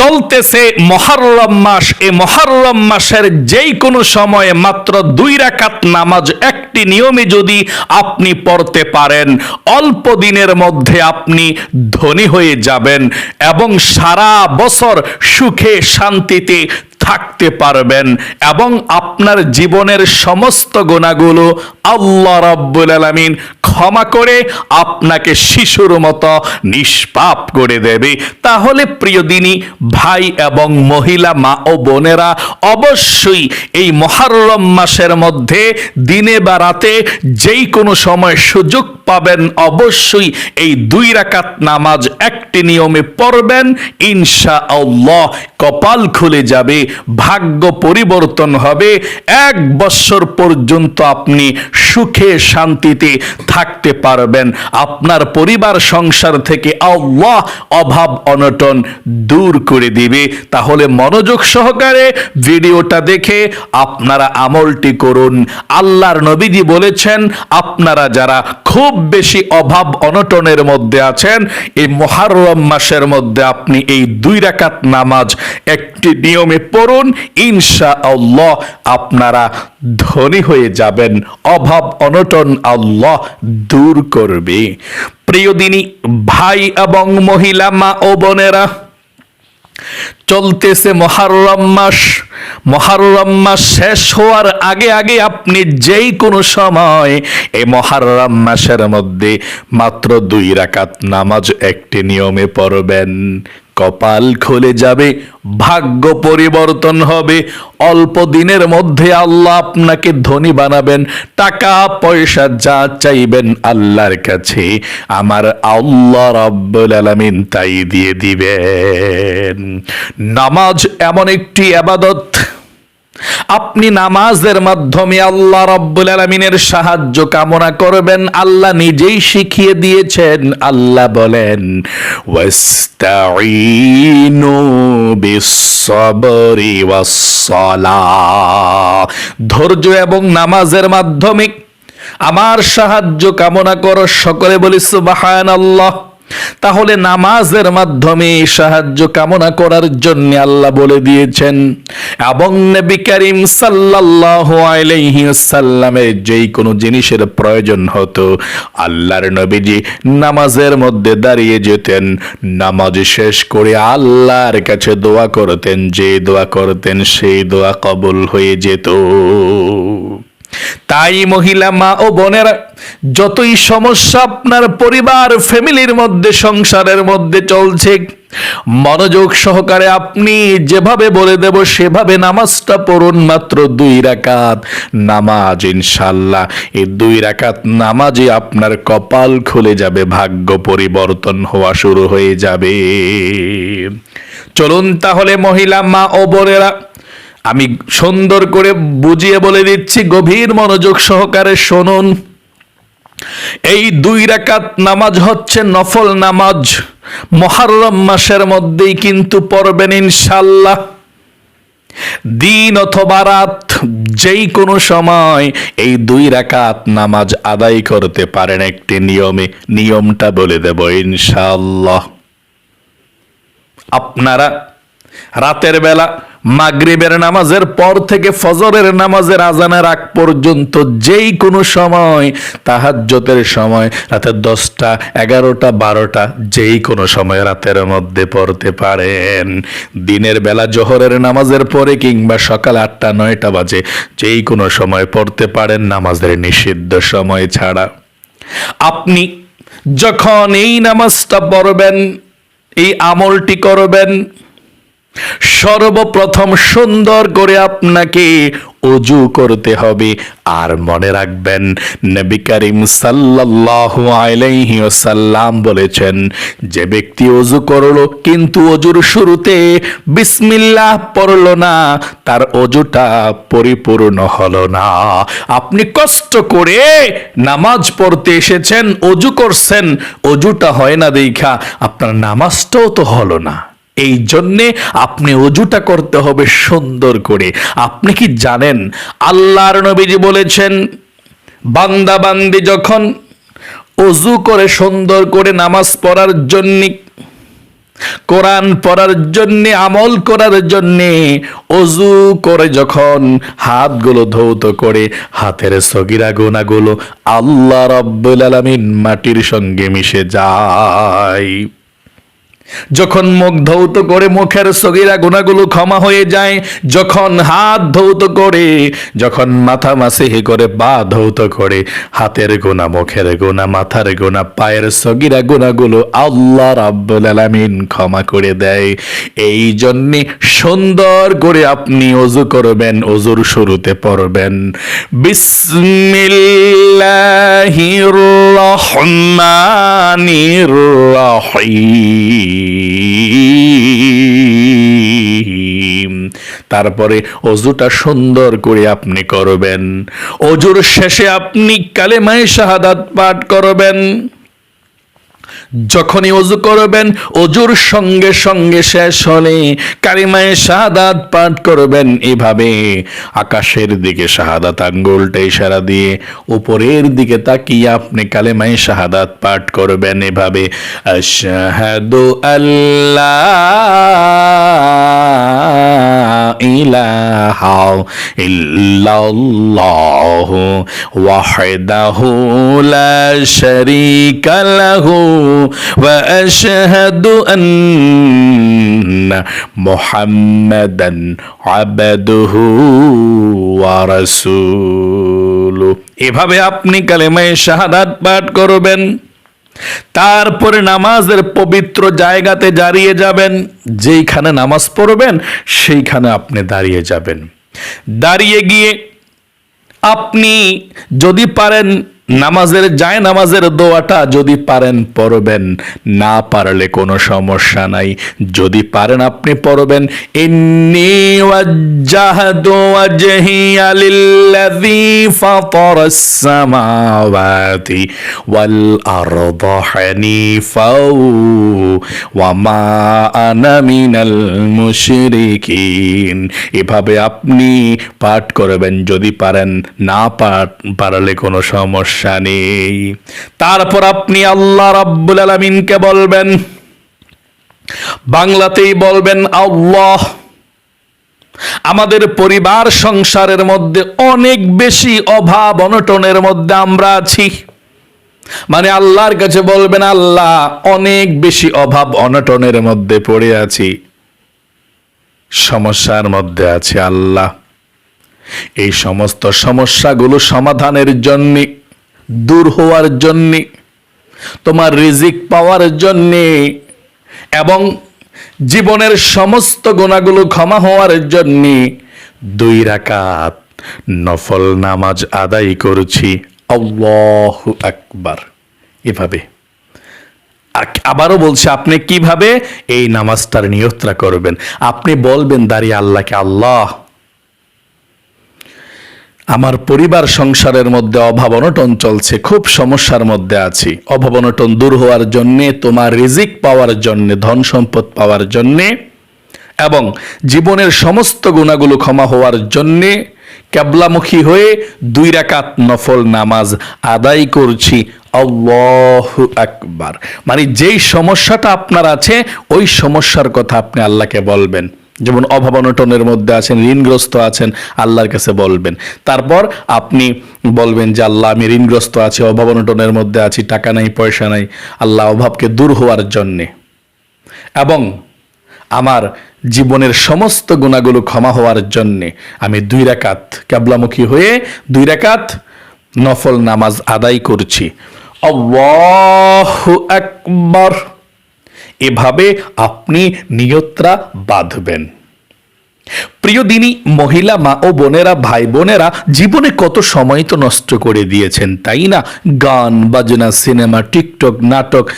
চলতেছে মহারম মাস। এ মহারম মাসের যেই কোনো সময়ে মাত্র দুই রাকাত নামাজ একটি নিয়মে যদি আপনি পড়তে পারেন, অল্প দিনের মধ্যে আপনি ধনী হয়ে যাবেন এবং সারা বছর সুখে শান্তিতে থাকতে পারবেন এবং আপনার জীবনের সমস্ত গুণাগুলো আল্লাহ রাব্বুল আলামিন ক্ষমা করে আপনাকে শিশুর মতো নিষ্পাপ করে দেবে। তাহলে প্রিয় দিনী, ভাই এবং মহিলা, মা ও বোনেরা, অবশ্যই এই মহারম মাসের মধ্যে, দিনে বা রাতে যেই কোনো সময় সুযোগ পাবেন, অবশ্যই এই দুই রাকাত নামাজ একটি নিয়মে পড়বেন। ইনশা আল্লাহ কপাল খুলে যাবে। ভাগ্য পরিবর্তন হবে। এক বৎসর পর্যন্ত আপনি সুখে শান্তিতে থাকতে পারবেন। আপনার পরিবার, সংসার থেকে আল্লাহ অভাব, অনটন দূর করে দিবে। তাহলে মনোযোগ সহকারে ভিডিওটা দেখে আপনারা আমলটি করুন। আল্লাহর নবীজি বলেছেন, আপনারা যারা খুব বেশি অভাব, অনটনের মধ্যে আছেন, এই মহারম মাসের মধ্যে আপনি এই দুই রাকাত নামাজ একটি নিয়মে পড়ুন। ইনশা আল্লাহ আপনারা ধনী হয়ে যাবেন, অভাব অনটন আল্লাহ দূর করবে। প্রিয় দিনী, ভাই এবং মহিলা, মা ও বোনেরা, চলতেছে মহারম মাস। মহারম মাস শেষ হওয়ার আগে আগে আপনি যেই কোনো সময় এই মহারম মাসের মধ্যে মাত্র দুই রাকাত নামাজ একটি নিয়মে পড়বেন। কপাল খুলে যাবে, ভাগ্য পরিবর্তন হবে। অল্প দিনের মধ্যে আল্লাহ আপনাকে ধনী বানাবেন, টাকা, পয়সা যা চাইবেন আল্লাহর কাছে। আমার আল্লাহ রব্বুল আলামিন তাই দিয়ে দিবেন। নামাজ এমন একটি আবাদত আপনি নামাজের মাধ্যমে আল্লাহ রব্বুল আলমিনের সাহায্য কামনা করবেন, আল্লাহ নিজেই শিখিয়ে দিয়েছেন। আল্লাহ বলেন ধৈর্য এবং নামাজের মাধ্যমে আমার সাহায্য কামনা করো, সকলে বলি সুবহানাল্লাহ। তাহলে নামাজের মাধ্যমে সাহায্য কামনা করার জন্য আল্লাহ বলে দিয়েছেন, এবং নবী করিম সাল্লাল্লাহু আলাইহি যেই কোনো জিনিসের প্রয়োজন হতো, আল্লাহর নবীজি নামাজের মধ্যে দাঁড়িয়ে যেতেন, নামাজ শেষ করে আল্লাহর কাছে দোয়া করতেন, যে দোয়া করতেন সেই দোয়া কবুল হয়ে যেত। তাই মহিলা মা ও বোনেরা যতই সমস্যা আপনার পরিবার, ফ্যামিলির মধ্যে, সংসারের মধ্যে চলছে, মনোযোগ সহকারে আপনি যেভাবে বলে দেব সেভাবে নামাজটা পড়ুন মাত্র দুই রাকাত নামাজ ইনশাল্লাহ এই দুই রাকাত নামাজে আপনার কপাল খুলে যাবে, ভাগ্য পরিবর্তন হওয়া শুরু হয়ে যাবে। চলুন তাহলে মহিলা মা ও বোনেরা আমি সুন্দর করে বুঝিয়ে বলে দিচ্ছি, গভীর মনোযোগ সহকারে শুনুন। এই দুই রাকাত নামাজ হচ্ছে নফল নামাজ। মহারম মাসের মধ্যেই কিন্তু পড়বেন ইনশাল্লাহ দিন অথবা রাত, যেই কোনো সময় এই দুই রাকাত নামাজ আদায় করতে পারেন একটি নিয়মে, নিয়মটা বলে দেব ইনশাল্লাহ আপনারা রাতের বেলা মাগরিবের নামাজের পর থেকে ফজরের নামাজের আজানের আগ পর্যন্ত যেই কোনো সময় তাহাজ্জতের সময় রাতের দশটা, এগারোটা, বারোটা, যেই কোনো সময় রাতের মধ্যে পড়তে পারেন। দিনের বেলা জোহরের নামাজের পরে কিংবা সকাল আটটা, নয়টা বাজে যেই কোনো সময় পড়তে পারেন নামাজের নিষিদ্ধ সময় ছাড়া। আপনি যখন এই নামাজটা পড়বেন, এই আমলটি করবেন সর্বপ্রথম সুন্দর করে আপনাকে অজু করতে হবে। আর মনে রাখবেন, নবী করিম সাল্লাল্লাহু আলাইহি ওয়াসাল্লাম বলেছেন, যে ব্যক্তি অজু করল কিন্তু অজুর শুরুতে বিসমিল্লাহ পড়ল না, তার অজুটা পরিপূর্ণ হলো না। আপনি কষ্ট করে নামাজ পড়তে এসেছেন, অজু করছেন, অজুটা হয় না দেখা, আপনার নামাজটাও তো হলো না। এই জন্যে আপনি অজুটা করতে হবে সুন্দর করে। আপনি কি জানেন, আল্লাহর নবীজি বলেছেন, বান্দা বান্দি যখন অজু করে সুন্দর করে নামাজ পড়ার জন্য, কোরআন পড়ার জন্য, আমল করার জন্য অজু করে যখন হাতগুলো ধৌত করে, হাতের সগিরা গোনাগুলো আল্লাহ রব্বুল আলামিন মাটির সঙ্গে মিশে যায়। যখন মুখ ধৌত করে মুখের সগিরা গুণাগুলো ক্ষমা হয়ে যায়, যখন হাত ধৌত করে, যখন মাথা মাসিহি করে, পা ধৌত করে, হাতের গোনা মুখের গোনা মাথার গোনা পায়ের সগিরা গুণাগুলো আল্লাহ রাব্বুল আলামিন ক্ষমা করে দেয়। এই জন্যে সুন্দর করে আপনি অজু করবেন, অজুর শুরুতে পড়বেন। বিসমিল্লাহির রহমানির রহিম। তারপরে অজুটা সুন্দর করে আপনি করবেন। অজুর শেষে আপনি কালেমায় শাহাদাত পাঠ করবেন। যখনই অজু করবেন, অজুর সঙ্গে সঙ্গে শেষ হলে কারিমায় শাহাদাত পাঠ করবেন এভাবে। আকাশের দিকে শাহাদাত আঙ্গুলটা ইশারা দিয়ে উপরের দিকে তাকিয়ে আপনি কালেমায় শাহাদাত পাঠ করবেন এভাবে। আশহাদু আল্লাহ ইলাহা ইল্লাল্লাহু ওয়াহদাহু লা শারীকা লাহু ওয়া আশহাদু আন্না মুহাম্মাদান এভাবে আপনি কালেমায়ে শাহাদাত পাঠ করবেন। তারপরে নামাজের পবিত্র জায়গাতে দাঁড়িয়ে যাবেন, যেইখানে নামাজ পড়বেন, সেইখানে আপনি দাঁড়িয়ে যাবেন। দাঁড়িয়ে গিয়ে আপনি যদি পারেন নামাজের যায় নামাজের দোয়াটা যদি পারেন, পড়বেন। না পারলে কোনো সমস্যা নাই। যদি পারেন আপনি পড়বেন। ইন্নি ওয়াজ্জাহতু ওয়াজহিয়া লিল্লাযী ফাতারাস সামাওয়াতি ওয়াল আরদা হানিফাও ওয়া মা আনা মিনাল মুশরিকিন। এভাবে আপনি পাঠ করবেন। যদি পারেন, না পারলে কোনো সমস্যা নেই। তারপর আপনি আল্লাহ রাব্বুল আলামিনকে বলবেন, বাংলাতেই বলবেন, আল্লাহ, আমাদের পরিবার সংসারের মধ্যে অনেক বেশি অভাব অনটনের মধ্যে আমরা আছি। মানে আল্লাহর কাছে বলবেন, আল্লাহ, অনেক বেশি অভাব অনটনের মধ্যে পড়ে আছি। সমস্যার মধ্যে আছে আল্লাহ। এই সমস্ত সমস্যাগুলো সমাধানের জন্য দূর হওয়ার জন্য, তোমার রিজিক পাওয়ার জন্যে এবং জীবনের সমস্ত গুণাগুলো ক্ষমা হওয়ার জন্যে দুই রাকাত নফল নামাজ আদায় করছি। আল্লাহ আকবার। এভাবে। আবারও বলছে, আপনি কীভাবে এই নামাজটার নিয়ত্রা করবেন? আপনি বলবেন, দাঁড়িয়ে আল্লাহকে আল্লাহ আমার পরিবার সংসারের মধ্যে অভাব অনটন চলছে, খুব সমস্যার মধ্যে আছি। অভাব অনটন দূর হওয়ার জন্যে, তোমার রিজিক পাওয়ার জন্যে, ধন সম্পদ পাওয়ার জন্যে এবং জীবনের সমস্ত গুণাগুলো ক্ষমা হওয়ার জন্যে ক্যাবলামুখী হয়ে দুই রাকাত নফল নামাজ আদায় করছি। আল্লাহু আকবার। মানে যেই সমস্যাটা আপনার আছে, ওই সমস্যার কথা আপনি আল্লাহকে বলবেন। যেমন অভাব অনটনের মধ্যে আছেন, ঋণগ্রস্ত আছেন, আল্লাহর কাছে বলবেন। তারপর আপনি বলবেন যে, আল্লাহ, আমি ঋণগ্রস্ত আছি অভাব অনটনের মধ্যে আছি, টাকা নাই, পয়সা নাই। আল্লাহ অভাবকে দূর হওয়ার জন্যে। এবং আমার জীবনের সমস্ত গুণাগুলো ক্ষমা হওয়ার জন্যে আমি দুই রাকাত ক্যাবলামুখী হয়ে দুই রাকাত নফল নামাজ আদায় করছি। আল্লাহু আকবার। এভাবে আপনি নিয়ত্রা বাঁধবেন। প্রিয় দিনী, মহিলা মা ও বোনেরা, ভাই বোনেরা, জীবনে কত সময় তো নষ্ট করে দিয়েছেন, তাই না? গান, বাজনা, সিনেমা, টিকটক, নাটক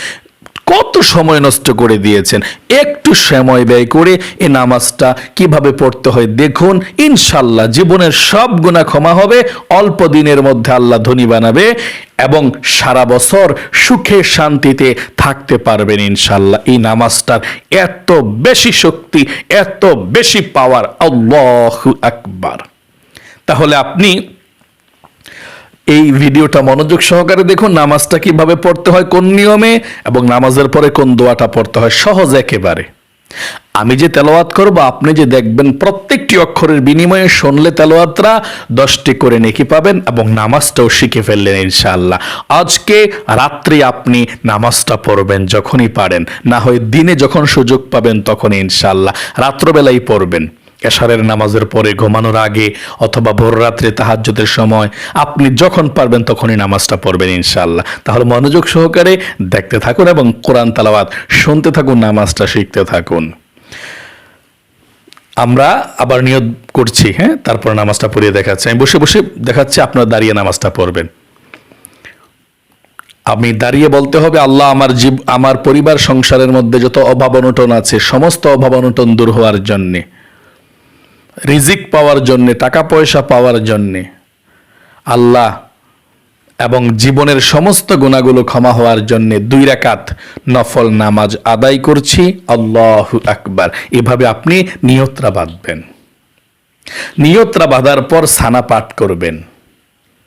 কত সময় নষ্ট করে দিয়েছেন? একটু সময় ব্যয় করে এ নামাজটা কীভাবে পড়তে হয় দেখুন। ইনশাল্লাহ জীবনের সব গুণা ক্ষমা হবে, অল্প দিনের মধ্যে আল্লাহ ধনী বানাবে এবং সারা বছর সুখে শান্তিতে থাকতে পারবেন ইনশাল্লাহ। এই নামাজটার এত বেশি শক্তি, এত বেশি পাওয়ার আল্লাহু আকবার। তাহলে আপনি এই ভিডিওটা মনোযোগ সহকারে দেখুন, নামাজটা কীভাবে পড়তে হয়, কোন নিয়মে, এবং নামাজের পরে কোন দোয়াটা পড়তে হয়, সহজ একেবারে। আমি যে তেলাওয়াত করব, আপনি যে দেখবেন প্রত্যেকটি অক্ষরের বিনিময়ে শুনলে তেলাওয়াতরা দশটি করে নেকি পাবেন এবং নামাজটাও শিখে ফেললেন ইনশাআল্লাহ। আজকে রাত্রি আপনি নামাজটা পড়বেন যখনই পারেন, না হয় দিনে যখন সুযোগ পাবেন তখন ইনশাআল্লাহ। রাত্রবেলাই পড়বেন। এশারের নামাজের পরে ঘুমানোর আগে অথবা ভোর রাত্রে তাহাজ্জুদের সময় আপনি যখন পারবেন তখনই নামাজটা পড়বেন ইনশাআল্লাহ। তাহলে মনোযোগ সহকারে দেখতে থাকুন এবং কোরআন তালাওয়াত শুনতে থাকুন, নামাজটা শিখতে থাকুন। আমরা আবার নিয়ত করছি হ্যাঁ? তারপর নামাজটা পড়িয়ে দেখাচ্ছি। আমি বসে বসে দেখাচ্ছি, আপনারা দাঁড়িয়ে নামাজটা পড়বেন। আমি দাঁড়িয়ে বলতে হবে, আল্লাহ আমার জীব, আমার পরিবার সংসারের মধ্যে যত অভাব অনটন আছে, সমস্ত অভাব অনটন দূর হওয়ার জন্যে। রিজিক পাওয়ার জন্যে, টাকা পয়সা পাওয়ার জন্যে আল্লাহ এবং জীবনের সমস্ত গুণাগুলো ক্ষমা হওয়ার জন্যে দুই রাকাত নফল নামাজ আদায় করছি। আল্লাহ আকবার। এভাবে আপনি নিয়ত্রা বাঁধবেন। নিয়ত্রা বাঁধার পর সানা পাঠ করবেন।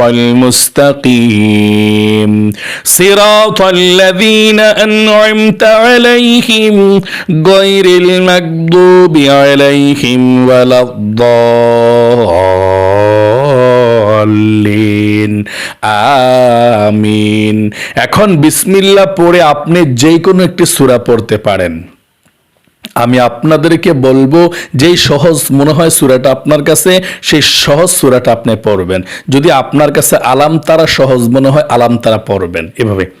সিরাতাল المستقيم صراط الذين أنعمت عليهم غير المكذوب عليهم ولا الضالين আমিন এখন বিসমিল্লাহ পড়ে আপনি যে কোনো একটি সূরা পড়তে পারেন আমি আপনাদেরকে বলব, যেই সহজ মনে হয় সুরাটা আপনার কাছে, সেই সহজ সুরাটা আপনি পড়বেন। যদি আপনার কাছে আলাম তারা সহজ মনে হয়, আলাম তারা পড়বেন। এভাবে।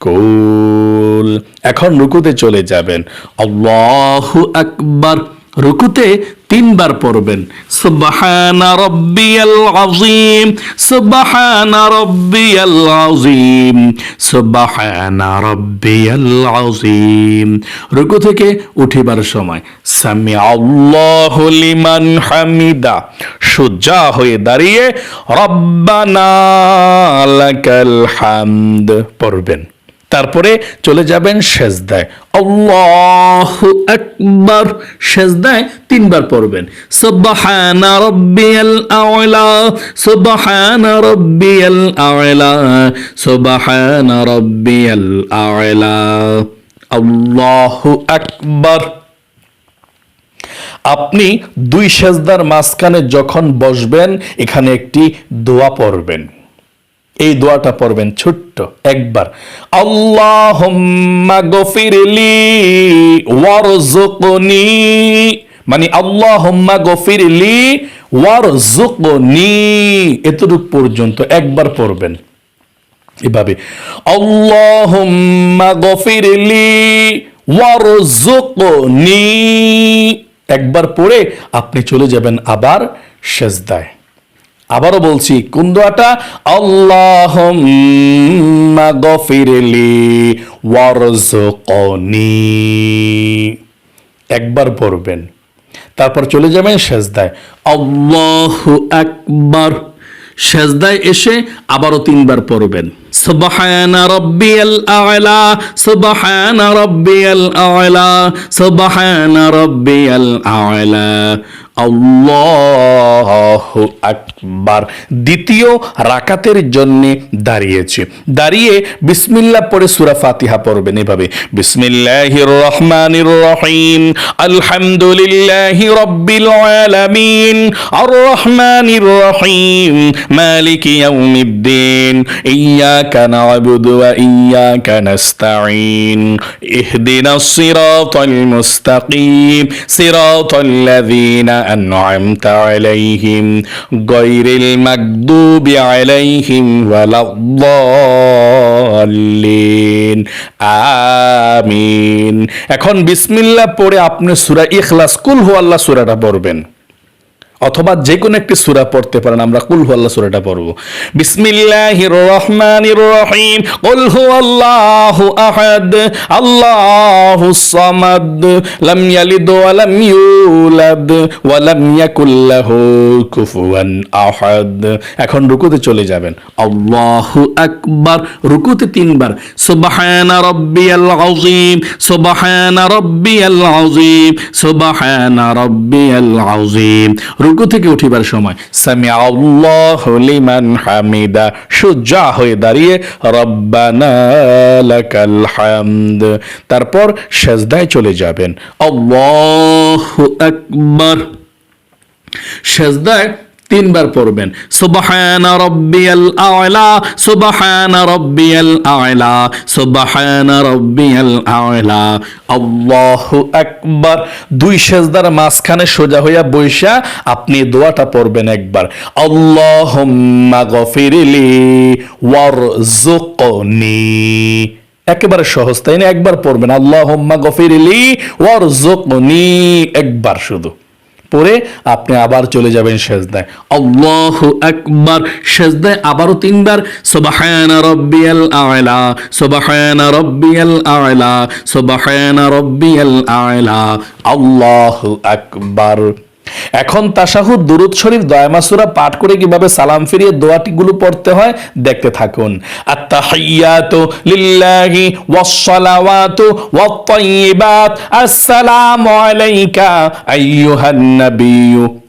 মাকুল এখন রুকুতে চলে যাবেন। আল্লাহু আকবার। রুকুতে তিনবার পড়বেন। সুবহানা রব্বিয়াল আযীম, সুবহানা রব্বিয়াল আযীম, সুবহানা রব্বিয়াল আযীম। রুকু থেকে উঠিবার সময় সামি আল্লাহু লিমান হামিদা, সোজা হয়ে দাঁড়িয়ে রব্বানা লাকাল হামদ পড়বেন। তারপরে চলে যাবেন সেজদায়। আল্লাহু আকবার। সেজদায় তিনবার পড়বেন। সুবহানা রাব্বিয়াল আ'লা, সুবহানা রাব্বিয়াল আ'লা, সুবহানা রাব্বিয়াল আ'লা। আল্লাহু আকবার। আপনি দুই সেজদার মাঝখানে যখন বসবেন, এখানে একটি দোয়া পড়বেন। এই দোয়াটা পড়বেন ছোট্ট একবার। আল্লাহুম্মা গফিরলি ওয়ারজুকনি মানে আল্লাহুম্মা গফিরলি ওয়ারজুকনি এতটুক পর্যন্ত একবার পড়বেন। এভাবে, আল্লাহুম্মা গফিরলি ওয়ারজুকনি একবার পড়ে আপনি চলে যাবেন আবার সেজদায়। আবারও বলছি, কোন দোয়াটা? আল্লাহুম্মা গফিরলি ওয়ারজুকনি একবার পড়বেন, তারপর চলে যাবেন সেজদায়। আল্লাহু আকবার। সেজদায় এসে আবারও তিনবার পড়বেন। আকবার। দ্বিতীয় রাকাতের জন্য দাঁড়িয়েছে। দাঁড়িয়ে বিসমিল্লাহ পড়ে সুরা ফাতিহা পড়বেন এভাবে। বিসমিল্লাহির রহমানির রহিম। আলহামদুলিল্লাহি রব্বিল আলামিন। আর রহমানির রহিম। মালিকি ইয়াউমিদ্দিন। ইয়াকা না'বুদু ওয়া ইয়াকা নাস্তাঈন ইহদিনাস সিরাতাল মুস্তাকিম সিরাতাল লাযীনা আন'আমতা আলাইহিম গায়রিল মাগদুবি আলাইহিম ওয়ালাদ-দাল্লিন আমিন এখন বিসমিল্লাহ পড়ে আপনি সূরা ইখলাস, কুল হুয়াল্লাহ সূরাটা পড়বেন। অথবা যে কোনো একটি সূরা পড়তে পারেন, আমরা কুল হুয়াল্লাহ সূরাটা পড়ব। বিসমিল্লাহির রহমানির রহিম। কুল আহাদ আল্লাহুস সামাদ, লাম ইয়ালিদ ওয়া লাম ইউলাদ, ওয়া লাম ইয়াকুল লাহু কুফুয়ান আহাদ। এখন রুকুতে চলে যাবেন। আল্লাহু আকবার, রুকুতে তিনবার। সুবহানা রাব্বিয়াল আযীম, সুবহানা রাব্বিয়াল আযীম, সুবহানা রাব্বিয়াল আযীম। রুকু থেকে উঠিবার সময় সামি আল্লাহ লিমান হামিদা হয়ে দাঁড়িয়ে, রব্বানা লাকাল হামদ তারপর সেজদায় চলে যাবেন। আল্লাহু আকবার সেজদায় তিনবার পড়বেন। সুবহানা রব্বিয়াল রব্বিয়াল রব্বিয়াল আ'লা। আল্লাহু আকবার। দুই সেজদার মাঝখানে সোজা হইয়া বইসা আপনি দোয়াটা পড়বেন একবার। আল্লাহুম্মা গফিরলি ওয়ারজুকনি একেবারে সহজ, তাই না? একবার পড়বেন। আল্লাহুম্মা গফিরলি ওয়ারজুকনি একবার শুধু। পরে আপনি আবার চলে যাবেন সেজদায়। আল্লাহ একবার সেজদায় আবারও তিনবার সোবাহায়না রব্বিয়াল আয়লা সোবাহায়না রব্বিয়াল আয়লা সোবাহায়না রব্বিয়াল আয়লা আল্লাহ আকবার। এখন তাশাহুদ, দুরুদ শরীফ দয়ামাসুরা পাঠ করে কীভাবে সালাম ফিরিয়ে দোয়াটি গুলো পড়তে হয় দেখতে থাকুন। আত্তাহিয়াতু লিল্লাহি ওয়াসসালাওয়াতু ওয়াত-তাইয়িবাত। আসসালামু আলাইকা আইয়ুহান নাবিয়্যু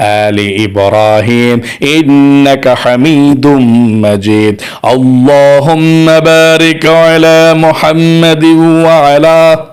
آل إبراهيم إنك حميد مجيد اللهم بارك على محمد وعلى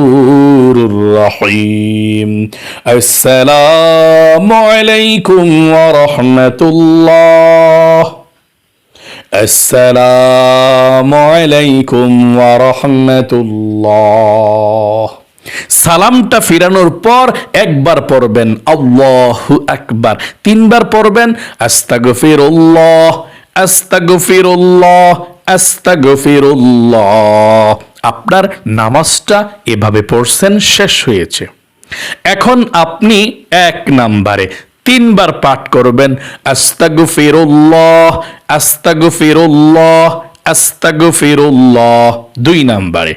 রহিম আসসালামু আলাইকুম ওয়া রাহমাতুল্লাহ। আসসালামু আলাইকুম ওয়া রাহমাতুল্লাহ। সালামটা ফিরানোর পর একবার পড়বেন, আল্লাহু একবার তিনবার পড়বেন, আস্তাগফিরুল্লাহ আস্তাগফিরুল্লাহ আস্তাগফিরুল্লাহ। আপনার নামাজটা এভাবে পড়ছেন, শেষ হয়েছে। এখন আপনি এক নাম্বারে তিনবার পাঠ করবেন আস্তাগু ফেরুল্লাহ আস্তাগু ফেরুল্লাহ আস্তাগু ফেরুল্লাহ দুই নাম্বারে।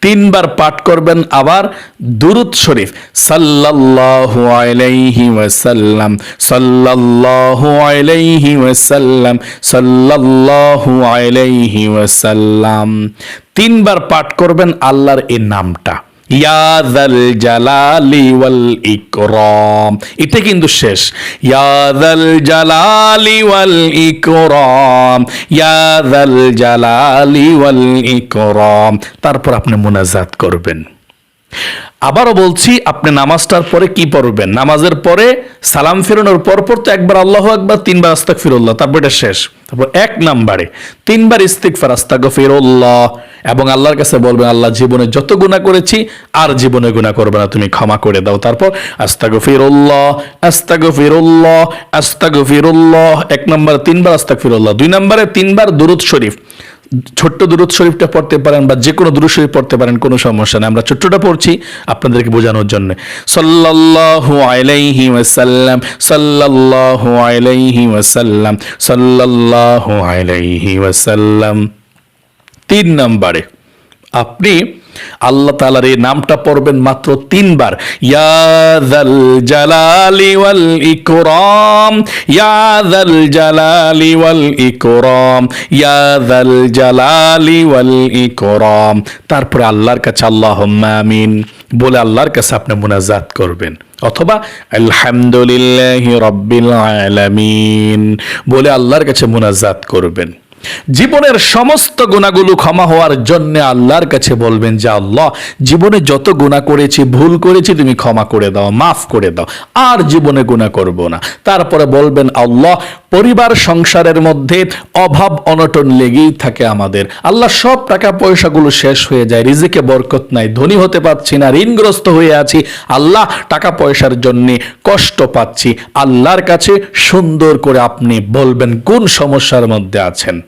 তিনবার পাঠ করবেন আবার দুরুদ শরীফ। সাল্লাল্লাহু আলাইহি ওয়াসাল্লাম, সাল্লাল্লাহু আলাইহি ওয়াসাল্লাম, সাল্লাল্লাহু আলাইহি ওয়াসাল্লাম। তিনবার পাঠ করবেন আল্লাহর এই নামটা। ইয়াদাল জালালি ওয়াল ইকরাম। এটা কিন্তু শেষ। ইয়াদাল জালালি ওয়াল ইকরাম। ইয়াদাল জালালি ওয়াল ইকরাম। তারপর আপনি মোনাজাত করবেন। আবারও বলছি, আপনি নামাজটার পরে কি পড়বেন? নামাজের পরে সালাম ফেরানোর পর পর তো একবার আল্লাহ একবার তিনবার আস্তাক ফিরুল্লাহ তারপর এটা শেষ। তারপর এক নাম্বারে, তিনবার ইস্তিকফার আস্তাক ফিরুল্লাহ এবং আল্লাহর কাছে বলবেন, আল্লাহ জীবনে যত গুণা করেছি, আর জীবনে গুণা করবে না, তুমি ক্ষমা করে দাও। তারপর আস্তাক ফিরুল্লাহ আস্তাক ফিরুল্লাহ আস্তাক ফিরুল্লাহ এক নম্বরে, তিনবার আস্তাক ফিরুল্লাহ দুই নম্বরে, তিনবার দুরুদ শরীফ। ছোট্ট দুরুদ শরীফটা পড়তে পারেন বা যে কোনো দুরুদ শরীফ পড়তে পারেন, কোনো সমস্যা নেই। আমরা ছোট্টটা পড়ছি আপনাদেরকে বোঝানোর জন্য। সাল্লাল্লাহু আলাইহি ওয়াসাল্লাম, সাল্লাল্লাহু আলাইহি ওয়াসাল্লাম, সাল্লাল্লাহু আলাইহি ওয়াসাল্লাম। তিন নম্বরে। আপনি আল্লাহ তালার এই নামটা পড়বেন মাত্র তিনবার। ইয়াদাল জালালি ওয়াল ইকরাম ইয়াদাল জালালি ওয়াল ইকরাম ইয়াদাল জালালি ওয়াল ইকরাম। তারপরে আল্লাহর কাছে আল্লাহ আমিন বলে আল্লাহর কাছে আপনি মুনাজাত করবেন। অথবা আলহামদুলিল্লাহ রব্বিল আলামিন বলে আল্লাহর কাছে মুনাজাত করবেন। জীবনের সমস্ত গুণাগুলো ক্ষমা হওয়ার জন্য আল্লাহর কাছে বলবেন যে, আল্লাহ, জীবনে যত গুণা করেছি, ভুল করেছি, তুমি ক্ষমা করে দাও, মাফ করে দাও। আর জীবনে গুণা করব না। তারপরে বলবেন, আল্লাহ, পরিবার সংসারের মধ্যে অভাব, অনটন লেগেই থাকে আমাদের। আল্লাহ, সব টাকা পয়সাগুলো শেষ হয়ে যায়, রিজিকে বরকত নাই, ধনী হতে পারছি না, ঋণগ্রস্ত হয়ে আছি। আল্লাহ টাকা পয়সার জন্য কষ্ট পাচ্ছি। আল্লাহর কাছে সুন্দর করে আপনি বলবেন, কোন সমস্যার মধ্যে আছেন?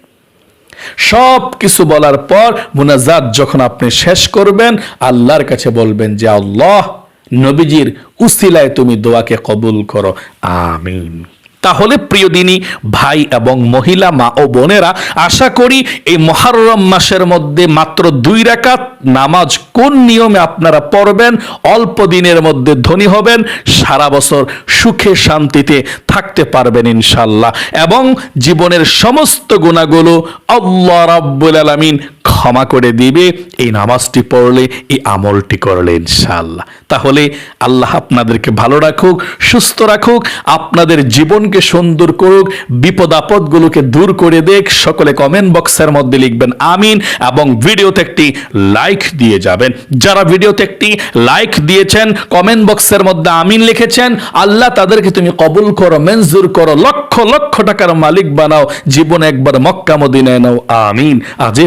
সব কিছু বলার পর মুনাজাত যখন আপনি শেষ করবেন, আল্লাহর কাছে বলবেন যে, আল্লাহ, নবীজির উসিলায় তুমি দোয়াকে কবুল করো। আমিন। তাহলে প্রিয় দিনী, ভাই এবং মহিলা, মা ও বোনেরা, আশা করি এই মহারম মাসের মধ্যে মাত্র দুই রাকাত নামাজ কোন নিয়মে আপনারা পড়বেন? অল্প দিনের মধ্যে ধনী হবেন, সারা বছর সুখে শান্তিতে থাকতে পারবেন ইনশাল্লাহ এবং জীবনের সমস্ত গুণাগুলো আল্লাহ রাব্বুল আলামিন ক্ষমা করে দিবে, এই নামাজটি পড়লে, এই আমলটি করলে ইনশাআল্লাহ। তাহলে আল্লাহ আপনাদেরকে ভালো রাখুক, সুস্থ রাখুক, আপনাদের জীবনকে সুন্দর করুক বিপদ আপদগুলোকে দূর করে দেখ, সকলে কমেন্ট বক্সের মধ্যে লিখবেন আমিন এবং ভিডিওতে একটি লাইক দিয়ে যাবেন। যারা ভিডিওতে একটি লাইক দিয়েছেন কমেন্ট বক্সের মধ্যে আমিন লিখেছেন, আল্লাহ তাদেরকে তুমি কবুল করো, মঞ্জুর করো, লক্ষ লক্ষ টাকার মালিক বানাও, জীবনে একবার মক্কা মদিনায় নাও, আমিন। আজ এ